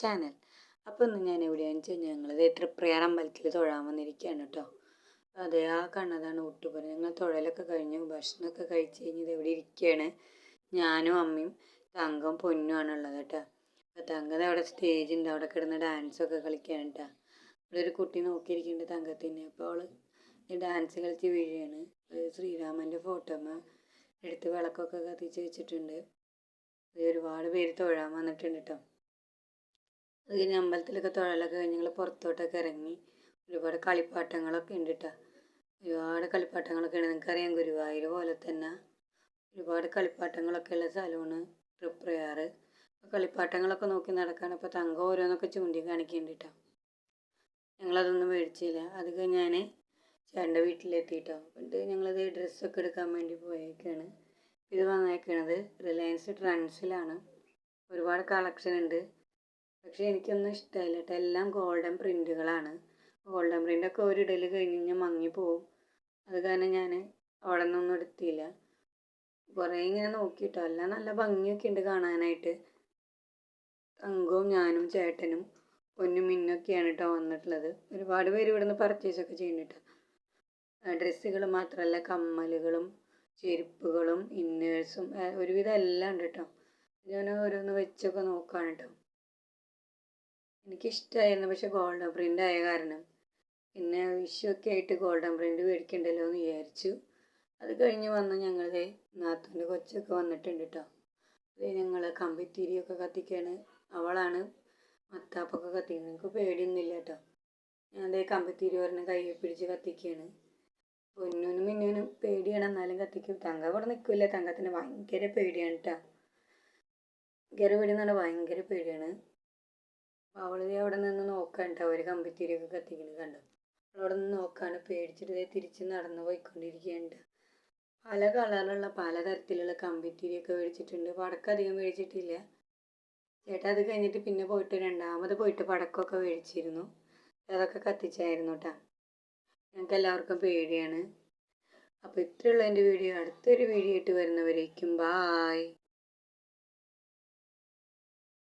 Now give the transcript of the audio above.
Channel അപ്പോൾ ഇന്ന് ഞാൻ എവിടെയാണെന്ന് വെച്ചാൽ ഞങ്ങൾ തൃപ്രയാർ അമ്പലത്തിൽ തൊഴാൻ വന്നിരിക്കുകയാണ് കേട്ടോ അതെ ആ കണ്ണതാണ് ഊട്ടുപുര. ഞങ്ങൾ തൊഴലൊക്കെ കഴിഞ്ഞു ഭക്ഷണമൊക്കെ കഴിച്ച് കഴിഞ്ഞത് എവിടെ ഇരിക്കുകയാണ് ഞാനും അമ്മയും തങ്കം പൊന്നുമാണ് ഉള്ളത് കേട്ടോ അപ്പോൾ തങ്കത അവിടെ സ്റ്റേജ് ഉണ്ട് അവിടെ കിടന്ന് ഡാൻസൊക്കെ കളിക്കുകയാണ് കേട്ടോ അവിടെ ഒരു കുട്ടി നോക്കിയിരിക്കുന്നുണ്ട് തങ്കത്തിനെ അപ്പോൾ അവൾ ഡാൻസ് കളിച്ച് വീഴുകയാണ്. ശ്രീരാമന്റെ ഫോട്ടോമ്മ എടുത്ത് വിളക്കൊക്കെ കത്തിച്ച് വെച്ചിട്ടുണ്ട്. ഒരുപാട് പേര് തൊഴാൻ വന്നിട്ടുണ്ട് കേട്ടോ അത് കഴിഞ്ഞ് അമ്പലത്തിലൊക്കെ തൊഴലൊക്കെ കഴിഞ്ഞ് ഞങ്ങൾ പുറത്തോട്ടൊക്കെ ഇറങ്ങി ഒരുപാട് കളിപ്പാട്ടങ്ങളൊക്കെ ഉണ്ട് കേട്ടോ ഒരുപാട് കളിപ്പാട്ടങ്ങളൊക്കെ ഉണ്ട്. നിങ്ങൾക്കറിയാം ഗുരുവായൂർ പോലെ തന്നെ ഒരുപാട് കളിപ്പാട്ടങ്ങളൊക്കെ ഉള്ള സ്ഥലമാണ് തൃപ്രയാറ്. കളിപ്പാട്ടങ്ങളൊക്കെ നോക്കി നടക്കാണ്. അപ്പോൾ തങ്കം ഓരോന്നൊക്കെ ചൂണ്ടി കാണിക്കുന്നുണ്ട് കേട്ടോ ഞങ്ങളതൊന്നും മേടിച്ചില്ല. അത് കഴിഞ്ഞ് ഞാൻ ചേട്ടന്റെ വീട്ടിലെത്തിയിട്ടോ എന്നിട്ട് ഞങ്ങളത് ഡ്രസ്സൊക്കെ എടുക്കാൻ വേണ്ടി പോയേക്കാണ്. ഇത് വന്നേക്കണത് റിലയൻസ് ട്രെൻഡ്സിലാണ് ഒരുപാട് കളക്ഷൻ ഉണ്ട്. പക്ഷേ എനിക്കൊന്നും ഇഷ്ടമായില്ല കേട്ടോ. എല്ലാം ഗോൾഡൻ പ്രിന്റുകളാണ് ഗോൾഡൻ പ്രിന്റൊക്കെ ഒരിടൽ കഴിഞ്ഞ് കഴിഞ്ഞാൽ മങ്ങിപ്പോവും അത് കാരണം ഞാൻ അവിടെ നിന്നൊന്നും എടുത്തില്ല. കുറേ ഇങ്ങനെ നോക്കിയിട്ടോ എല്ലാം നല്ല ഭംഗിയൊക്കെ ഉണ്ട് കാണാനായിട്ട്. തങ്കവും ഞാനും ചേട്ടനും പൊന്നും മിന്നൊക്കെയാണ് കേട്ടോ വന്നിട്ടുള്ളത്. ഒരുപാട് പേര് ഇവിടെ നിന്ന് പർച്ചേസൊക്കെ ചെയ്യുന്നുണ്ട് ഡ്രസ്സുകൾ മാത്രമല്ല കമ്മലുകളും ചെരുപ്പുകളും ഇന്നേഴ്സും ഒരുവിധം എല്ലാം ഉണ്ട് കേട്ടോ ഞാൻ ഓരോന്ന് വെച്ചൊക്കെ നോക്കുകയാണ് കേട്ടോ എനിക്കിഷ്ടമായിരുന്നു പക്ഷെ ഗോൾഡൻ പ്രിന്റ് ആയ കാരണം. പിന്നെ വിഷുവൊക്കെ ആയിട്ട് ഗോൾഡൻ പ്രിന്റ് മേടിക്കണ്ടല്ലോ എന്ന് വിചാരിച്ചു. അത് കഴിഞ്ഞ് വന്ന് ഞങ്ങളുടെ നാത്തൂന്റെ കൊച്ചൊക്കെ വന്നിട്ടുണ്ട് കേട്ടോ ഞങ്ങൾ കമ്പിത്തിരിയൊക്കെ കത്തിക്കാണ്. അവളാണ് മത്താപ്പൊക്കെ കത്തിക്കുന്നത്. എനിക്ക് പേടിയൊന്നുമില്ല കേട്ടോ ഞാൻ അതേ കമ്പിത്തിരി ഒരെണ്ണം കയ്യിൽ പിടിച്ച് കത്തിക്കുകയാണ് പൊന്നൂനും മിന്നൂനും പേടിയാണ്. എന്നാലും കത്തിക്കും. തങ്ക അവിടെ നിൽക്കില്ല. തങ്കത്തിന് ഭയങ്കര പേടിയാണ് കേട്ടോ ഭയങ്കര പേടിയെന്നാണ് ഭയങ്കര പേടിയാണ്. അപ്പോൾ അവിടെ നിന്ന് നോക്കാൻ കേട്ടോ ഒരു കമ്പിത്തിരിയൊക്കെ കത്തിക്കുന്നത് കണ്ടു? അവിടെ നിന്ന് നോക്കാണ്. പേടിച്ചിട്ട് തിരിച്ച് നടന്നു പോയിക്കൊണ്ടിരിക്കുകയുണ്ട് പല കളറിലുള്ള പലതരത്തിലുള്ള കമ്പിത്തിരിയൊക്കെ മേടിച്ചിട്ടുണ്ട്. പടക്കധികം മേടിച്ചിട്ടില്ല. ചേട്ടാ അത് കഴിഞ്ഞിട്ട് പിന്നെ പോയിട്ട് രണ്ടാമത് പോയിട്ട് പടക്കമൊക്കെ മേടിച്ചിരുന്നു. അതൊക്കെ കത്തിച്ചായിരുന്നു കേട്ടോ ഞങ്ങൾക്ക് എല്ലാവർക്കും പേടിയാണ്. അപ്പോൾ ഇത്രയുള്ള എന്റെ വീഡിയോ. അടുത്തൊരു വീഡിയോ ആയിട്ട് വരുന്നവരേക്കും. ബായ്